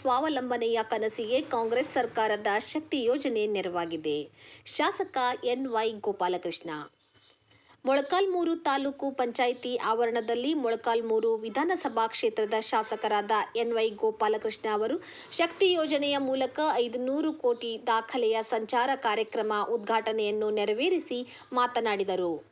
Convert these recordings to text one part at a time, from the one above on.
ಸ್ವಾವಲಂಬನೆಯ ಕನಸಿಗೆ ಕಾಂಗ್ರೆಸ್ ಸರ್ಕಾರದ ಶಕ್ತಿ ಯೋಜನೆ ನೆರವಾಗಿದೆ. ಶಾಸಕ ಎನ್ವೈ ಗೋಪಾಲಕೃಷ್ಣ. ಮೊಳಕಾಲ್ಮೂರು ತಾಲೂಕು ಪಂಚಾಯಿತಿ ಆವರಣದಲ್ಲಿ ಮೊಳಕಾಲ್ಮೂರು ವಿಧಾನಸಭಾ ಕ್ಷೇತ್ರದ ಶಾಸಕರಾದ ಎನ್ವೈ ಗೋಪಾಲಕೃಷ್ಣ ಅವರು ಶಕ್ತಿ ಯೋಜನೆಯ ಮೂಲಕ ಐದುನೂರು ಕೋಟಿ ದಾಖಲೆಯ ಸಂಚಾರ ಕಾರ್ಯಕ್ರಮ ಉದ್ಘಾಟನೆಯನ್ನು ನೆರವೇರಿಸಿ ಮಾತನಾಡಿದರು.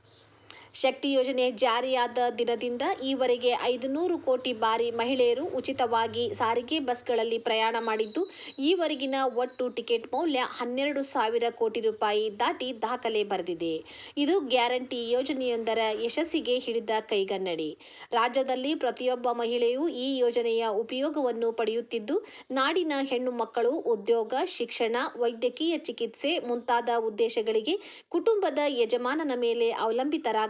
ಶಕ್ತಿ ಯೋಜನೆ ಜಾರಿಯಾದ ದಿನದಿಂದ ಈವರೆಗೆ ಐದುನೂರು ಕೋಟಿ ಬಾರಿ ಮಹಿಳೆಯರು ಉಚಿತವಾಗಿ ಸಾರಿಗೆ ಬಸ್ಗಳಲ್ಲಿ ಪ್ರಯಾಣ ಮಾಡಿದ್ದು, ಈವರೆಗಿನ ಒಟ್ಟು ಟಿಕೆಟ್ ಮೌಲ್ಯ ಹನ್ನೆರಡು ಸಾವಿರ ಕೋಟಿ ರೂಪಾಯಿ ದಾಟಿ ದಾಖಲೆ ಬರೆದಿದೆ. ಇದು ಗ್ಯಾರಂಟಿ ಯೋಜನೆಯೊಂದರ ಯಶಸ್ಸಿಗೆ ಹಿಡಿದ ಕೈಗನ್ನಡಿ. ರಾಜ್ಯದಲ್ಲಿ ಪ್ರತಿಯೊಬ್ಬ ಮಹಿಳೆಯೂ ಈ ಯೋಜನೆಯ ಉಪಯೋಗವನ್ನು ಪಡೆಯುತ್ತಿದ್ದು, ನಾಡಿನ ಹೆಣ್ಣು ಮಕ್ಕಳು, ಉದ್ಯೋಗ, ಶಿಕ್ಷಣ, ವೈದ್ಯಕೀಯ ಚಿಕಿತ್ಸೆ ಮುಂತಾದ ಉದ್ದೇಶಗಳಿಗೆ ಕುಟುಂಬದ ಯಜಮಾನನ ಮೇಲೆ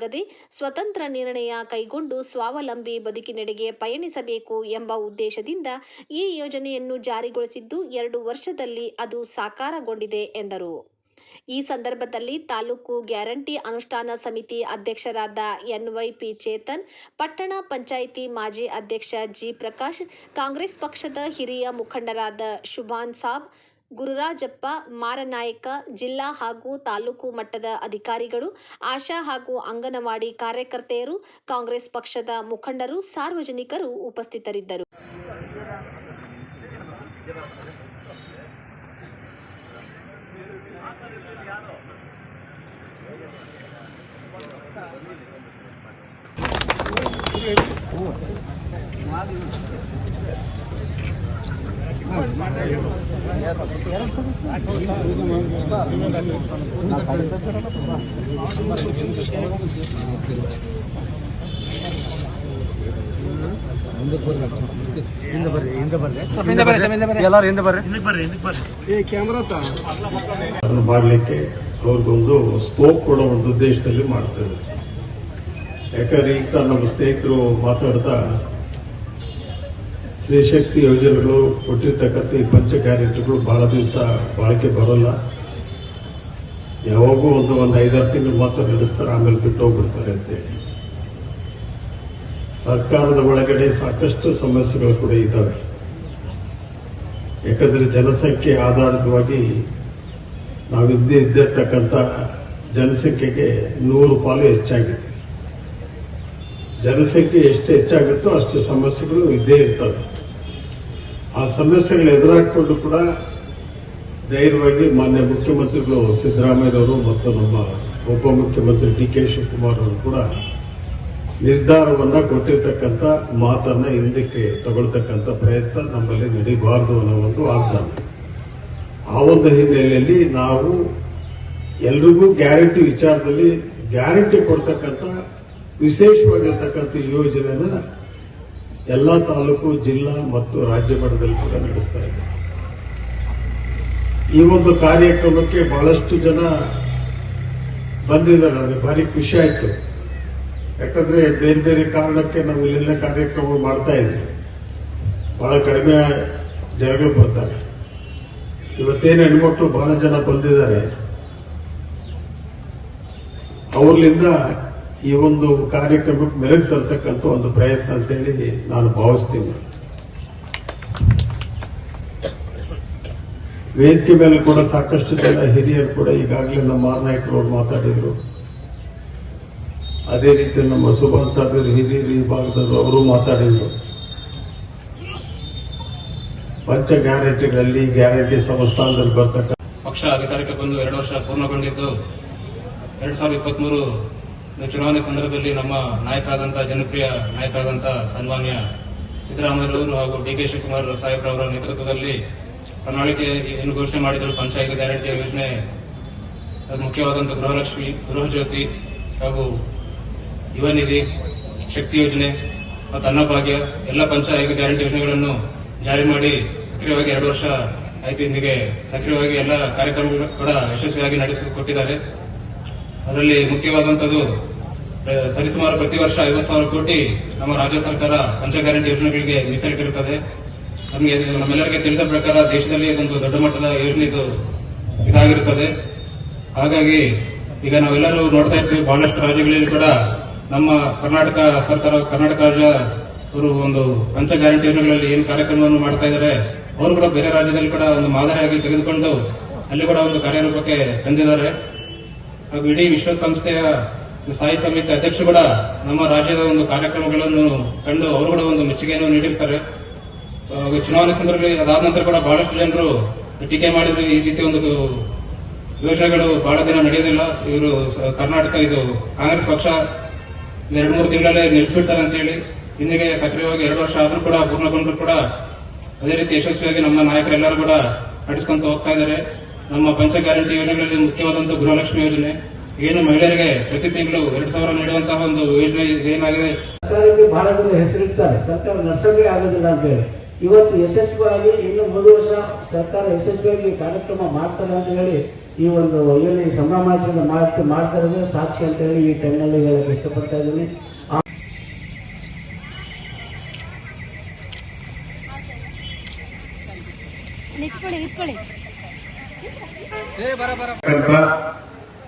ಅವಲಂಬಿತರಾಗದೆ ಸ್ವತಂತ್ರ ನಿರ್ಣಯ ಕೈಗೊಂಡು ಸ್ವಾವಲಂಬಿ ಬದುಕಿನೆಡೆಗೆ ಪಯಣಿಸಬೇಕು ಎಂಬ ಉದ್ದೇಶದಿಂದ ಈ ಯೋಜನೆಯನ್ನು ಜಾರಿಗೊಳಿಸಿದ್ದು ಎರಡು ವರ್ಷದಲ್ಲಿ ಅದು ಸಾಕಾರಗೊಂಡಿದೆ ಎಂದರು. ಈ ಸಂದರ್ಭದಲ್ಲಿ ತಾಲೂಕು ಗ್ಯಾರಂಟಿ ಅನುಷ್ಠಾನ ಸಮಿತಿ ಅಧ್ಯಕ್ಷರಾದ ಎನ್ವೈಪಿ ಚೇತನ್, ಪಟ್ಟಣ ಪಂಚಾಯಿತಿ ಮಾಜಿ ಅಧ್ಯಕ್ಷ ಜಿ ಪ್ರಕಾಶ್, ಕಾಂಗ್ರೆಸ್ ಪಕ್ಷದ ಹಿರಿಯ ಮುಖಂಡರಾದ ಶುಭಾನ್ ಸಾಬ್ ಗುರುರಾಜಪ್ಪ, ಮಾರನಾಯಕ, ಜಿಲ್ಲಾ ಹಾಗೂ ತಾಲೂಕು ಮಟ್ಟದ ಅಧಿಕಾರಿಗಳು, ಆಶಾ ಹಾಗೂ ಅಂಗನವಾಡಿ ಕಾರ್ಯಕರ್ತೆಯರು, ಕಾಂಗ್ರೆಸ್ ಪಕ್ಷದ ಮುಖಂಡರು, ಸಾರ್ವಜನಿಕರು ಉಪಸ್ಥಿತರಿದ್ದರು. ಹಿಂದೆ ಬರ್ರಿ ಹಿಂದೆ ಬರ್ರಿ. ಹಿಂದೆ ಬರ್ರಿ, ಸ್ವಲ್ಪ ಹಿಂದೆ ಬರ್ರಿ. ಎಲ್ಲಾರು ಹಿಂದೆ ಬರ್ರಿ. ಈ ಕ್ಯಾಮ್ರಾ ತಾ? ಅದನ್ನು ಮಾಡಲಿಕ್ಕೆ ಅವ್ರಿಗೊಂದು ಸ್ಕೋಪ್ ಕೊಡೋ ಒಂದು ಉದ್ದೇಶದಲ್ಲಿ ಮಾಡ್ತೇವೆ. ಯಾಕಂದ್ರೆ ಈಗ ನಮ್ಮ ಸ್ನೇಹಿತರು ಮಾತಾಡ್ತಾ ಸ್ತ್ರೀಶಕ್ತಿ ಯೋಜನೆಗಳು ಕೊಟ್ಟಿರ್ತಕ್ಕಂಥ ಈ ಪಂಚ ಕ್ಯಾರೆಕ್ಟರ್ಗಳು ಬಹಳ ದಿವಸ ಬಾಳಿಕೆ ಬರೋಲ್ಲ. ಯಾವಾಗೂ ಒಂದು ಒಂದು ಐದಾರು ತಿಂಗಳು ಮಾತ್ರ ನಡೆಸ್ತಾರೆ, ಆಮೇಲೆ ಬಿಟ್ಟು ಹೋಗ್ಬಿಡ್ತಾರೆ ಅಂತೇಳಿ. ಸರ್ಕಾರದ ಒಳಗಡೆ ಸಾಕಷ್ಟು ಸಮಸ್ಯೆಗಳು ಕೂಡ ಇದ್ದಾವೆ. ಯಾಕಂದರೆ ಜನಸಂಖ್ಯೆ ಆಧಾರಿತವಾಗಿ ನಾವಿದ್ದೇ ಇದ್ದಿರ್ತಕ್ಕಂಥ ಜನಸಂಖ್ಯೆಗೆ ನೂರು ಪಾಲು ಹೆಚ್ಚಾಗಿದೆ. ಜನಸಂಖ್ಯೆ ಎಷ್ಟು ಹೆಚ್ಚಾಗುತ್ತೋ ಅಷ್ಟು ಸಮಸ್ಯೆಗಳು ಇದ್ದೇ ಇರ್ತವೆ. ಆ ಸಮಸ್ಯೆಗಳು ಎದುರಾಕೊಂಡು ಕೂಡ ಧೈರ್ಯವಾಗಿ ಮಾನ್ಯ ಮುಖ್ಯಮಂತ್ರಿಗಳು ಸಿದ್ದರಾಮಯ್ಯನವರು ಮತ್ತು ನಮ್ಮ ಉಪಮುಖ್ಯಮಂತ್ರಿ ಡಿ ಕೆ ಶಿವಕುಮಾರ್ ಅವರು ಕೂಡ ನಿರ್ಧಾರವನ್ನ ಕೊಟ್ಟಿರ್ತಕ್ಕಂಥ ಮಾತನ್ನ ಹಿಂದಕ್ಕೆ ತಗೊಳ್ತಕ್ಕಂಥ ಪ್ರಯತ್ನ ನಮ್ಮಲ್ಲಿ ನಡೀಬಾರದು ಅನ್ನೋ ಒಂದು ಆ ಒಂದು ಹಿನ್ನೆಲೆಯಲ್ಲಿ ನಾವು ಎಲ್ರಿಗೂ ಗ್ಯಾರಂಟಿ ವಿಚಾರದಲ್ಲಿ ಗ್ಯಾರಂಟಿ ಕೊಡ್ತಕ್ಕಂಥ ವಿಶೇಷವಾಗಿರ್ತಕ್ಕಂಥ ಯೋಜನೆನ ಎಲ್ಲ ತಾಲೂಕು, ಜಿಲ್ಲಾ ಮತ್ತು ರಾಜ್ಯ ಮಟ್ಟದಲ್ಲಿ ಕೂಡ ನಡೆಸ್ತಾ ಇದೆ. ಈ ಒಂದು ಕಾರ್ಯಕ್ರಮಕ್ಕೆ ಬಹಳಷ್ಟು ಜನ ಬಂದಿದ್ದಾರೆ. ನನಗೆ ಭಾರಿ ಖುಷಿ ಆಯಿತು. ಯಾಕಂದ್ರೆ ಬೇರೆ ಬೇರೆ ಕಾರಣಕ್ಕೆ ನಾವು ಇಲ್ಲೆಲ್ಲ ಕಾರ್ಯಕ್ರಮ ಮಾಡ್ತಾ ಇದ್ವಿ ಬಹಳ ಕಡಿಮೆ ಜನಗಳು ಬರ್ತಾರೆ. ಇವತ್ತೇನು ಹೆಣ್ಮಕ್ಳು ಬಹಳ ಜನ ಬಂದಿದ್ದಾರೆ. ಅವ್ರಲಿಂದ ಈ ಒಂದು ಕಾರ್ಯಕ್ರಮಕ್ಕೆ ಮೆರಗು ತರ್ತಕ್ಕಂಥ ಒಂದು ಪ್ರಯತ್ನ ಅಂತ ಹೇಳಿ ನಾನು ಭಾವಿಸ್ತೀನಿ. ವೇದಿಕೆ ಮೇಲೆ ಕೂಡ ಸಾಕಷ್ಟು ಜನ ಹಿರಿಯರು ಕೂಡ ಈಗಾಗಲೇ ನಮ್ಮ ಮಾರನಾಯಕರು ಮಾತಾಡಿದ್ರು. ಅದೇ ರೀತಿ ನಮ್ಮ ಸುಭಾನ್ ಸಾಗರ್ ಹಿರಿಯರು ಈ ಭಾಗದವರು ಅವರು ಮಾತಾಡಿದ್ರು. ಪಂಚ ಗ್ಯಾರಂಟಿಗಳಲ್ಲಿ ಗ್ಯಾರಂಟಿ ಸಂಸ್ಥಾನದಲ್ಲಿ ಬರ್ತಕ್ಕ ಪಕ್ಷ ಅಧಿಕಾರಕ್ಕೆ ಬಂದು ಎರಡು ವರ್ಷ ಪೂರ್ಣಗೊಂಡಿದ್ದು, ಎರಡ್ ಸಾವಿರದ ಇಪ್ಪತ್ಮೂರು ಚುನಾವಣೆ ಸಂದರ್ಭದಲ್ಲಿ ನಮ್ಮ ನಾಯಕರಾದಂತಹ ಜನಪ್ರಿಯ ನಾಯಕರಾದಂತಹ ಸನ್ಮಾನ್ಯ ಸಿದ್ದರಾಮಯ್ಯರವರು ಹಾಗೂ ಡಿ ಕೆ ಶಿವಕುಮಾರ್ ಸಾಹೇಬ್ರವರ ನೇತೃತ್ವದಲ್ಲಿ ಪ್ರಣಾಳಿಕೆ ಏನು ಘೋಷಣೆ ಮಾಡಿದರು ಪಂಚಾಯತ್ ಗ್ಯಾರಂಟಿ ಯೋಜನೆ ಮುಖ್ಯವಾದಂತಹ ಗೃಹಲಕ್ಷ್ಮಿ ಗೃಹ ಜ್ಯೋತಿ ಹಾಗೂ ಯುವ ನಿಧಿ ಶಕ್ತಿ ಯೋಜನೆ ಮತ್ತು ಅನ್ನಭಾಗ್ಯ ಎಲ್ಲ ಪಂಚಾಯತ್ ಗ್ಯಾರಂಟಿ ಯೋಜನೆಗಳನ್ನು ಜಾರಿ ಮಾಡಿ ಸಕ್ರಿಯವಾಗಿ ಎರಡು ವರ್ಷ ಆಯ್ತು ಇಂದಿಗೆ ಸಕ್ರಿಯವಾಗಿ ಎಲ್ಲ ಕಾರ್ಯಕ್ರಮಗಳು ಕೂಡ ಯಶಸ್ವಿಯಾಗಿ ನಡೆಸಿಕೊಟ್ಟಿದ್ದಾರೆ. ಅದರಲ್ಲಿ ಮುಖ್ಯವಾದಂಥದ್ದು ಸರಿಸುಮಾರು ಪ್ರತಿ ವರ್ಷ ಐವತ್ತು ಸಾವಿರ ಕೋಟಿ ನಮ್ಮ ರಾಜ್ಯ ಸರ್ಕಾರ ಪಂಚ ಗ್ಯಾರಂಟಿ ಯೋಜನೆಗಳಿಗೆ ಮೀಸಲಿಟ್ಟಿರುತ್ತದೆ. ನಮಗೆ ನಮ್ಮೆಲ್ಲರಿಗೆ ತಿಳಿದ ಪ್ರಕಾರ ದೇಶದಲ್ಲಿ ಇದೊಂದು ದೊಡ್ಡ ಮಟ್ಟದ ಯೋಜನೆ ಇದು ಇದಾಗಿರುತ್ತದೆ. ಹಾಗಾಗಿ ಈಗ ನಾವೆಲ್ಲರೂ ನೋಡ್ತಾ ಇರ್ತೀವಿ, ಬಹಳಷ್ಟು ರಾಜ್ಯಗಳಲ್ಲಿ ಕೂಡ ನಮ್ಮ ಕರ್ನಾಟಕ ಸರ್ಕಾರ, ಕರ್ನಾಟಕ ರಾಜ್ಯ ಅವರು ಒಂದು ಪಂಚ ಗ್ಯಾರಂಟಿ ಯೋಜನೆಗಳಲ್ಲಿ ಏನು ಕಾರ್ಯಕ್ರಮವನ್ನು ಮಾಡ್ತಾ ಇದ್ದಾರೆ, ಅವರು ಕೂಡ ಬೇರೆ ರಾಜ್ಯದಲ್ಲಿ ಕೂಡ ಒಂದು ಮಾದರಿಯಾಗಿ ತೆಗೆದುಕೊಂಡು ಅಲ್ಲಿ ಕೂಡ ಒಂದು ಕಾರ್ಯರೂಪಕ್ಕೆ ತಂದಿದ್ದಾರೆ. ಹಾಗೂ ಇಡೀ ವಿಶ್ವಸಂಸ್ಥೆಯ ಸ್ಥಾಯಿ ಸಮಿತಿ ಅಧ್ಯಕ್ಷರು ಕೂಡ ನಮ್ಮ ರಾಜ್ಯದ ಒಂದು ಕಾರ್ಯಕ್ರಮಗಳನ್ನು ಕಂಡು ಅವರು ಕೂಡ ಒಂದು ಮೆಚ್ಚುಗೆಯನ್ನು ನೀಡಿರ್ತಾರೆ. ಚುನಾವಣೆ ಸಂದರ್ಭದಲ್ಲಿ ಅದಾದ ನಂತರ ಕೂಡ ಬಹಳಷ್ಟು ಜನರು ಟೀಕೆ ಮಾಡಿದ್ರು. ಈ ರೀತಿ ಒಂದು ಯೋಜನೆಗಳು ಬಹಳ ದಿನ ನಡೆಯೋದಿಲ್ಲ ಇವರು ಕರ್ನಾಟಕ, ಇದು ಕಾಂಗ್ರೆಸ್ ಪಕ್ಷ ಎರಡು ಮೂರು ತಿಂಗಳಲ್ಲೇ ನಿಲ್ಲಿಸ್ಬಿಡ್ತಾರೆ ಅಂತ ಹೇಳಿ ಇಂದಿಗೆ ಸಕ್ರಿಯವಾಗಿ ಎರಡು ವರ್ಷ ಆದರೂ ಕೂಡ ಪೂರ್ಣಗೊಂಡರೂ ಕೂಡ ಅದೇ ರೀತಿ ಯಶಸ್ವಿಯಾಗಿ ನಮ್ಮ ನಾಯಕರೆಲ್ಲರೂ ಕೂಡ ನಡೆಸ್ಕೊಂತ ಹೋಗ್ತಾ ಇದ್ದಾರೆ. ನಮ್ಮ ಪಂಚ ಗ್ಯಾರಂಟಿ ಯೋಜನೆಗಳಲ್ಲಿ ಮುಖ್ಯವಾದಂತಹ ಗೃಹಲಕ್ಷ್ಮಿ ಯೋಜನೆ. ಏನು ಮಹಿಳೆಯರಿಗೆ ಪ್ರತಿ ತಿಂಗಳು ಎರಡು ಸಾವಿರ ನೀಡುವಂತಹ ಒಂದು ಯೋಜನೆ ಏನಾಗಿದೆ? ಸರ್ಕಾರಕ್ಕೆ ಬಹಳ ಜನ ಹೆಸರಿರ್ತಾರೆ ಸರ್ಕಾರ ನಡೆಸೋದೇ ಆಗೋದಿಲ್ಲ ಅಂತ ಹೇಳಿ. ಇವತ್ತು ಯಶಸ್ವಿಯಾಗಿ ಇನ್ನು ಮೂರು ವರ್ಷ ಸರ್ಕಾರ ಯಶಸ್ವಿಯಾಗಿ ಕಾರ್ಯಕ್ರಮ ಮಾಡ್ತಾರೆ ಅಂತ ಹೇಳಿ ಈ ಒಂದು ಏನು ಈ ಸಂಭ್ರಮಾಚರಣೆ ಮಾಡ್ತಾ ಮಾಡ್ತಾರೆ ಇರೋದೇ ಸಾಕ್ಷಿ ಅಂತ ಹೇಳಿ ಈ ಟೈಮ್ನಲ್ಲಿ ಹೇಳಕ್ಕೆ ಇಷ್ಟಪಡ್ತಾ ಇದ್ದೀನಿ. ಆ- ನಿಂತ್ಕೊಳ್ಳಿ ನಿಂತ್ಕೊಳ್ಳಿ.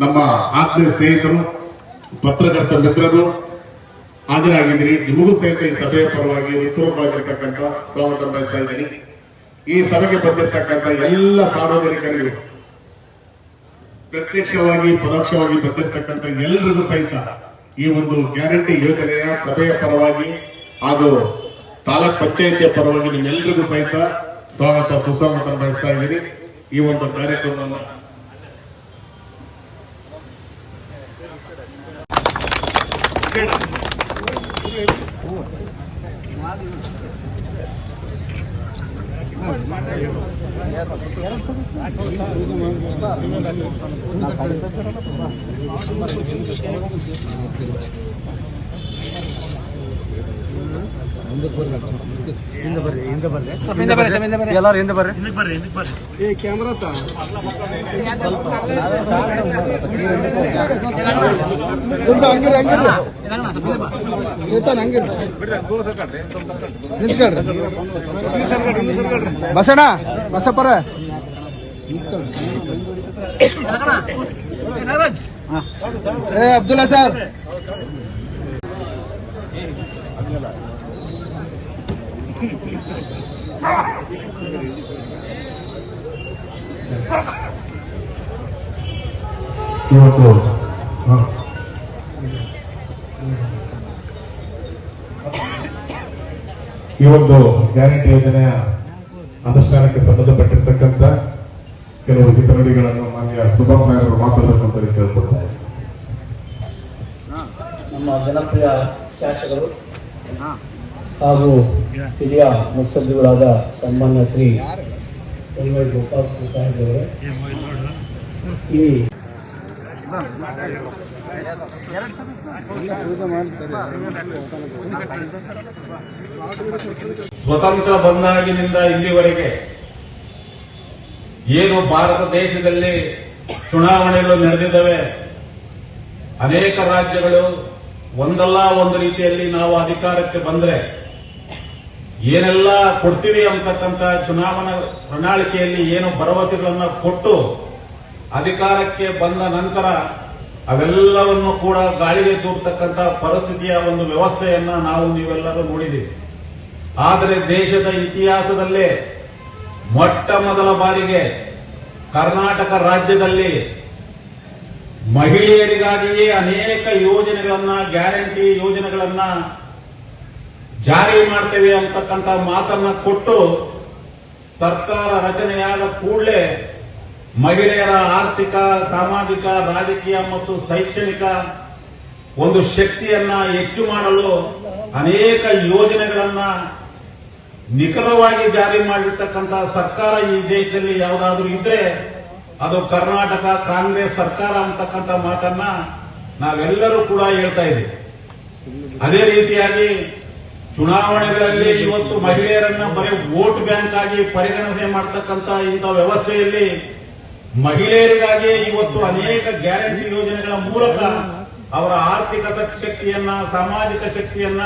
ನಮ್ಮ ಆತ್ಮೀಯ ಸ್ನೇಹಿತರು, ಪತ್ರಕರ್ತ ಮಿತ್ರರು, ಹಾಜರಾಗಿದ್ದೀರಿ. ನಿಮಗೂ ಸಹಿತ ಈ ಸಭೆಯ ಪರವಾಗಿ ಉತ್ತರವಾಗಿರ್ತಕ್ಕಂಥ ಸ್ವಾಗತ ಬಯಸ್ತಾ ಇದ್ದೀನಿ. ಈ ಸಭೆಗೆ ಬಂದಿರತಕ್ಕಂಥ ಎಲ್ಲ ಸಾರ್ವಜನಿಕರಿಗೂ, ಪ್ರತ್ಯಕ್ಷವಾಗಿ, ಪರೋಕ್ಷವಾಗಿ ಬಂದಿರತಕ್ಕಂಥ ಎಲ್ಲರಿಗೂ ಸಹಿತ ಈ ಒಂದು ಗ್ಯಾರಂಟಿ ಯೋಜನೆಯ ಸಭೆಯ ಪರವಾಗಿ ಹಾಗೂ ತಾಲೂಕ್ ಪಂಚಾಯತಿಯ ಪರವಾಗಿ ನಿಮ್ಮೆಲ್ಲರಿಗೂ ಸಹಿತ ಸ್ವಾಗತ ಸುಸ್ವಾಗತ ಬಯಸ್ತಾ ಇದ್ದೀನಿ. ಈ ಒಂದು ಕಾರ್ಯಕ್ರಮವನ್ನು ಎಲ್ಲಾರು ಹಿಂದೆ ಬರ್ರಿ. ಏ ಕ್ಯಾಮ್ರಾ ತಾ. ಸ್ವಲ್ಪ ಹಂಗಿರ ಹಂಗಿರ. ಚೇತನ್ ಹಂಗಿರ? ನಿಂತ್ಕೊಳ್ರಿ. ಬಸಣ್ಣ ಬಸಪ್ಪರ. ಏ ಅಬ್ದುಲ್ಲಾ ಸರ್. ಇವತ್ತು. ಈ ಒಂದು ಗ್ಯಾರಂಟಿ ಯೋಜನೆಯ ಅನುಷ್ಠಾನಕ್ಕೆ ಸಂಬಂಧಪಟ್ಟಿರ್ತಕ್ಕಂಥ ಕೆಲವು ಹಿತನುಡಿಗಳನ್ನು ಮಾನ್ಯ ಸುಭಾಷ್ ಅವರು ಮಾತಾಡಬೇಕಂತ ಕೇಳ್ಕೊಳ್ತಾ ಇದ್ದೀನಿ. ನಮ್ಮ ಜನಪ್ರಿಯ ಶಾಸಕರು ಹಾಗೂ ಹಿರಿಯ ಮುತ್ಸದ್ದಿಗಳಾದ ಸನ್ಮಾನ್ಯ ಶ್ರೀ ಗೋಪಾಲ್ ಸಾಹೇಬರವರೇ ಈ ಸ್ವತಂತ್ರ ಬಂದಾಗಿನಿಂದ ಇಲ್ಲಿವರೆಗೆ ಏನು ಭಾರತ ದೇಶದಲ್ಲಿ ಚುನಾವಣೆಗಳು ನಡೆದಿದ್ದಾವೆ, ಅನೇಕ ರಾಜ್ಯಗಳು ಒಂದಲ್ಲ ಒಂದು ರೀತಿಯಲ್ಲಿ ನಾವು ಅಧಿಕಾರಕ್ಕೆ ಬಂದ್ರೆ ಏನೆಲ್ಲ ಕೊಡ್ತೀವಿ ಅಂತಕ್ಕಂಥ ಚುನಾವಣಾ ಪ್ರಣಾಳಿಕೆಯಲ್ಲಿ ಏನು ಭರವಸೆಗಳನ್ನು ಕೊಟ್ಟು ಅಧಿಕಾರಕ್ಕೆ ಬಂದ ನಂತರ ಅವೆಲ್ಲವನ್ನು ಕೂಡ ಗಾಳಿಗೆ ತೂರ್ತಕ್ಕಂಥ ಪರಿಸ್ಥಿತಿಯ ಒಂದು ವ್ಯವಸ್ಥೆಯನ್ನ ನಾವು ನೀವೆಲ್ಲರೂ ನೋಡಿದ್ದೀವಿ. ಆದರೆ ದೇಶದ ಇತಿಹಾಸದಲ್ಲೇ ಮೊಟ್ಟ ಮೊದಲ ಬಾರಿಗೆ ಕರ್ನಾಟಕ ರಾಜ್ಯದಲ್ಲಿ ಮಹಿಳೆಯರಿಗಾಗಿಯೇ ಅನೇಕ ಯೋಜನೆಗಳನ್ನ, ಗ್ಯಾರಂಟಿ ಯೋಜನೆಗಳನ್ನ ಜಾರಿ ಮಾಡ್ತೇವೆ ಅಂತಕ್ಕಂಥ ಮಾತನ್ನ ಕೊಟ್ಟು ಸರ್ಕಾರ ರಚನೆಯಾದ ಕೂಡಲೇ ಮಹಿಳೆಯರ ಆರ್ಥಿಕ, ಸಾಮಾಜಿಕ, ರಾಜಕೀಯ ಮತ್ತು ಶೈಕ್ಷಣಿಕ ಒಂದು ಶಕ್ತಿಯನ್ನ ಹೆಚ್ಚು ಮಾಡಲು ಅನೇಕ ಯೋಜನೆಗಳನ್ನ ನಿಖರವಾಗಿ ಜಾರಿ ಮಾಡಿರ್ತಕ್ಕಂಥ ಸರ್ಕಾರ ಈ ದೇಶದಲ್ಲಿ ಯಾವುದಾದ್ರೂ ಇದ್ರೆ ಅದು ಕರ್ನಾಟಕ ಕಾಂಗ್ರೆಸ್ ಸರ್ಕಾರ ಅಂತಕ್ಕಂಥ ಮಾತನ್ನ ನಾವೆಲ್ಲರೂ ಕೂಡ ಹೇಳ್ತಾ ಇದ್ದೀವಿ. ಅದೇ ರೀತಿಯಾಗಿ ಚುನಾವಣೆಗಳಲ್ಲಿ ಇವತ್ತು ಮಹಿಳೆಯರನ್ನ ಬರೀ ವೋಟ್ ಬ್ಯಾಂಕ್ ಆಗಿ ಪರಿಗಣನೆ ಮಾಡತಕ್ಕಂತ ಇಂಥ ವ್ಯವಸ್ಥೆಯಲ್ಲಿ ಮಹಿಳೆಯರಿಗಾಗಿ ಇವತ್ತು ಅನೇಕ ಗ್ಯಾರಂಟಿ ಯೋಜನೆಗಳ ಮೂಲಕ ಅವರ ಆರ್ಥಿಕ ಶಕ್ತಿಯನ್ನ, ಸಾಮಾಜಿಕ ಶಕ್ತಿಯನ್ನ